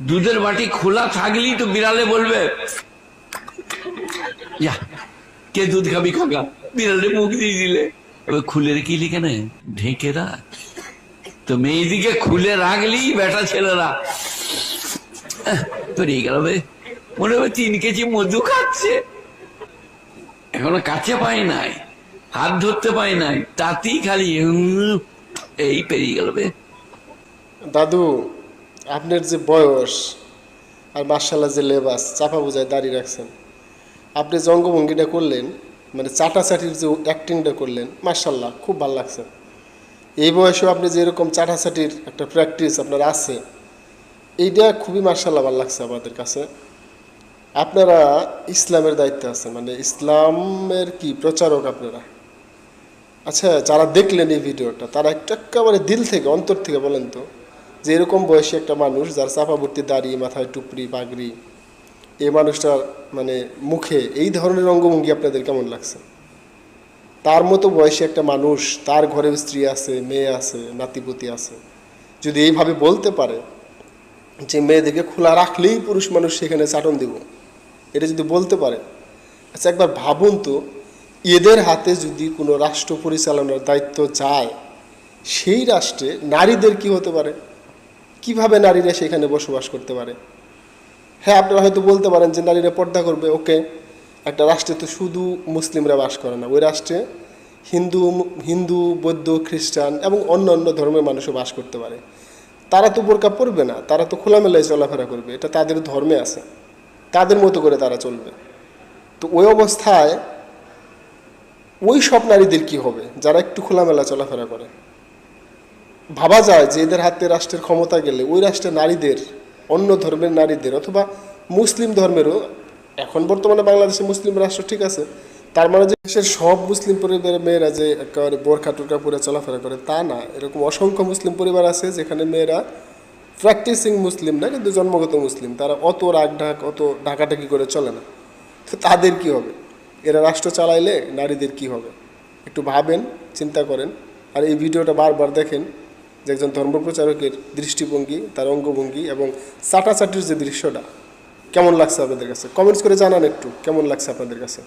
দুধের বাটি খোলা থাকলেই তো বিড়ালে বলবে কে দুধ খাবি খাগা বিড়ালে মুখ দিয়ে দিলে। এবার খুলে রেখেলি কেন? ঢেকে রাখ। তো মেয়েদিকে খুলে রাখলি বেটা ছেলেরা। আহ, পেরিয়ে গেল মনে হবে তিন কেজি মধু খাচ্ছে। এখনও কাছে পাই নাই হাত ধরতে পাই নাই তাতেই খালি এই পেরিয়ে গেল দাদু আপনার যে বয়স আর মার্শাল্লাহ যে লেবাস, চাপা বোঝায় দাঁড়িয়ে রাখছেন। আপনি যে অঙ্গভঙ্গিটা করলেন মানে চাটাচাটির যে অ্যাক্টিংটা করলেন মার্শাল্লাহ খুব ভালো লাগছে। এই বয়সেও আপনি যে এরকম চাটাচাটির একটা প্র্যাকটিস আপনার আছে, এইটা খুবই মার্শাল্লাহ ভালো লাগছে আমাদের কাছে। আপনারা ইসলামের দায়িত্বে আছেন মানে ইসলামের কি প্রচারক আপনারা? আচ্ছা যারা দেখলেন এই ভিডিওটা, তারা একটু একেবারে দিল থেকে, অন্তর থেকে বলেন তো যে এরকম বয়সী একটা মানুষ যার চাপাবর্তী দাড়ি, মাথায় টুপরি, পাগড়ি, এই মানুষটার মানে মুখে এই ধরনের অঙ্গভঙ্গি আপনাদের কেমন লাগছে? তার মতো বয়সী একটা মানুষ, তার ঘরে স্ত্রী আছে, মেয়ে আছে, নাতিপুতি আছে, যদি এইভাবে বলতে পারে যে মেয়েদেরকে খোলা রাখলেই পুরুষ মানুষ সেখানে চাটন দিব, এটা যদি বলতে পারে আচ্ছা একবার ভাবুন তো, এদের হাতে যদি কোনো রাষ্ট্র পরিচালনার দায়িত্ব যায়, সেই রাষ্ট্রে নারীদের কি হতে পারে? কীভাবে নারীরা সেখানে বসবাস করতে পারে? হ্যাঁ আপনারা হয়তো বলতে পারেন যে নারীরা পর্দা করবে, ওকে। একটা রাষ্ট্রে তো শুধু মুসলিমরা বাস করে না, ওই রাষ্ট্রে হিন্দু হিন্দু, বৌদ্ধ, খ্রিস্টান এবং অন্য অন্য ধর্মের মানুষও বাস করতে পারে। তারা তো বোরকা পরবে না, তারা তো খোলামেলায় চলাফেরা করবে, এটা তাদের ধর্মে আছে, তাদের মতো করে তারা চলবে। তো ওই অবস্থায় ওই সব নারীদের কি হবে, যারা একটু খোলামেলা চলাফেরা করে? ভাবা যায় যে এদের হাতে রাষ্ট্রের ক্ষমতা গেলে ওই রাষ্ট্রের নারীদের, অন্য ধর্মের নারীদের অথবা মুসলিম ধর্মেরও, এখন বর্তমানে বাংলাদেশে মুসলিম রাষ্ট্র ঠিক আছে, তার মানে যে দেশের সব মুসলিম পরিবারের মেয়েরা যে একেবারে বোরখা টোরখা পরে চলাফেরা করে, তা না। এরকম অসংখ্য মুসলিম পরিবার আছে যেখানে মেয়েরা প্র্যাকটিসিং মুসলিম না, কিন্তু জন্মগত মুসলিম। তারা অত রাগ ঢাক, অত ঢাকাঢাকি করে চলে না। তো তাদের কি হবে? এরা রাষ্ট্র চালাইলে নারীদের কি হবে? একটু ভাবেন, চিন্তা করেন। আর এই ভিডিওটা বারবার দেখেন যে একজন ধর্মপ্রচারকের দৃষ্টিভঙ্গি, তার অঙ্গভঙ্গি এবং চাটাচাটির যে দৃশ্যটা, কেমন লাগছে আপনাদের কাছে? কমেন্টস করে জানান একটু, কেমন লাগছে আপনাদের কাছে?